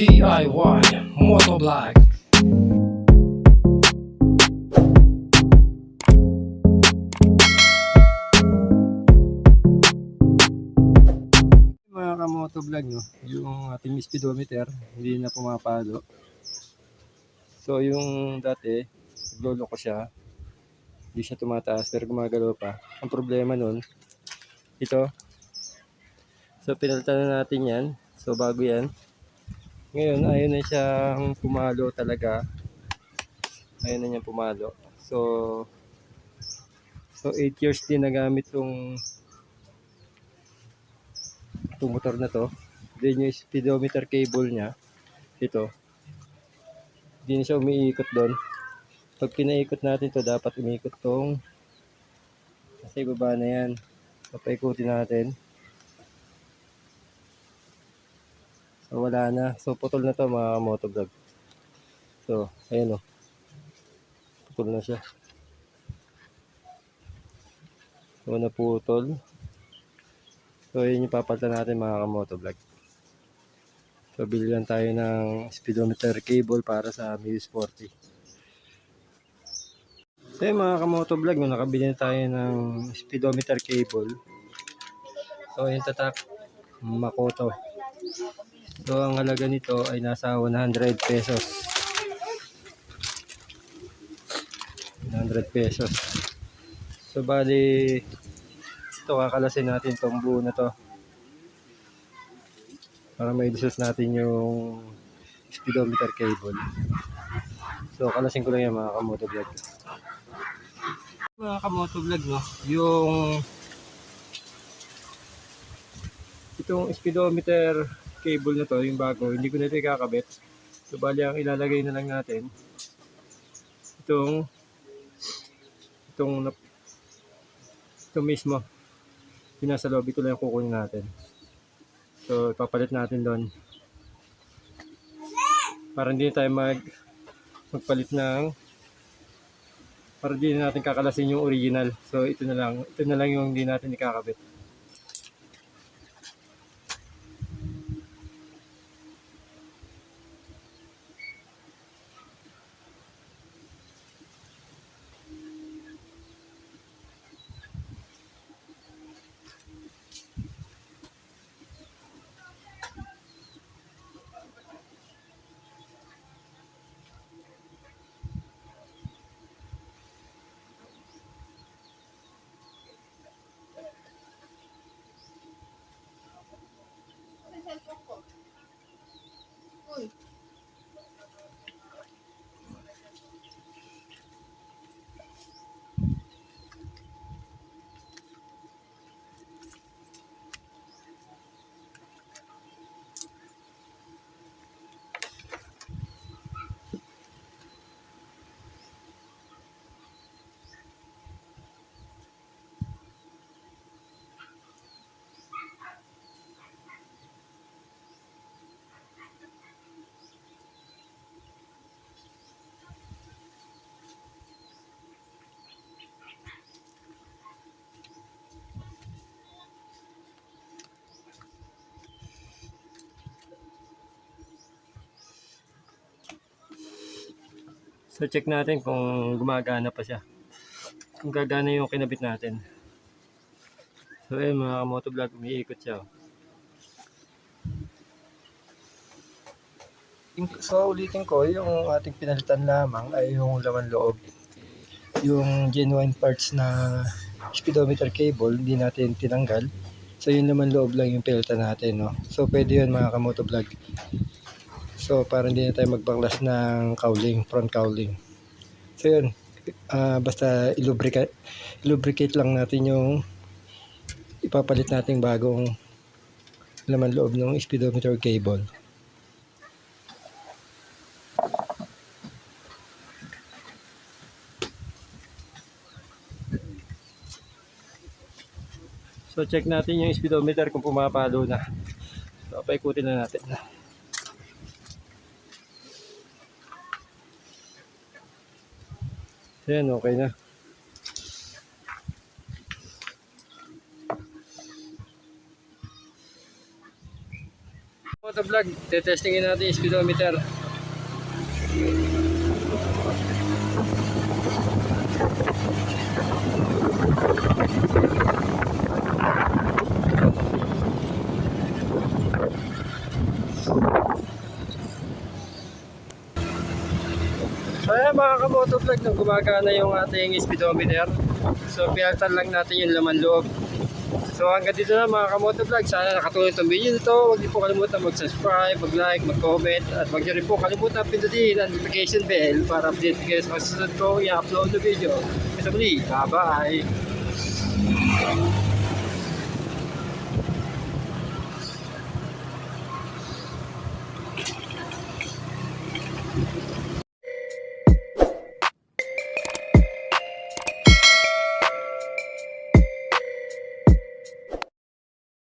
DIY Motovlog mga kamoto vlog no, yung ating speedometer hindi na pumapalo. So yung dati, naglolo ko siya, hindi siya tumataas pero gumagalaw pa. Ang problema nun, ito. So pinalitan na natin yan. So bago yan. Ngayon ayaw na siyang pumalo talaga. Ayaw na niyang pumalo. So So 8 years din nagamit tong itong motor na to. Then yung speedometer cable niya, ito. Hindi na siya umiikot doon. Pag pinaikot natin to dapat umiikot tong kasi baba na yan. Papaikutin natin. So wala na. So putol na to mga motovlog. So, ayan o. Putol na siya. So naputol. So, yun yung papalitan natin mga kamotovlog. So, bili lang tayo ng speedometer cable para sa Muse 40. So, yun mga kamotovlog, no, nakabili na tayo ng speedometer cable. So, yung tatak, Makoto. So, ang halaga nito ay nasa 100 pesos. 100 pesos. So, bali, ito kakalasin natin tong buo na to para may disas natin yung speedometer cable so kalasin ko lang yan mga kamoto vlog mga kamoto vlog no yung itong speedometer cable na to yung bago hindi ko na ito ikakabit so bali ang ilalagay na lang natin itong itong ito mismo yung nasa lobby ko lang yung kukunin natin. So, ipapalit natin doon. Para hindi tayo mag magpalit ng para hindi na natin kakalasin yung original. So, ito na lang. Ito na lang yung hindi natin ikakabit. el foco. So, check natin kung gumagana pa siya. Kung gagana yung kinabit natin. So, ayun mga kamotovlog, umiikot siya. oh. So, ulitin ko, yung ating pinalitan lamang ay yung laman loob. Yung genuine parts na speedometer cable, hindi natin tinanggal. So, yung laman loob lang yung pinalitan natin. No? So, pwede yun mga kamotovlog. So, para hindi na tayo magbaklas ng cowling, front cowling. So, yun. Ah, basta ilubricate, lubricate lang natin yung ipapalit nating bagong laman loob ng speedometer cable. So check natin yung speedometer kung pumapalo na. So paikutin na natin. Ayan, okay na. Motovlog, tetestingin natin yung speedometer. So ayan mga kamotovlog, nung gumagana yung ating speedometer. So pinaltan lang natin yung laman loob. So hanggang dito na mga kamotovlog, sana nakatulong itong video nito. Huwag niyo po kalimutan mag-subscribe, mag-like, mag-comment, at huwag niyo rin po kalimutan pindutin ang notification bell para update kayo sa susunod ko i-upload na video. Kasi muli, bye-bye!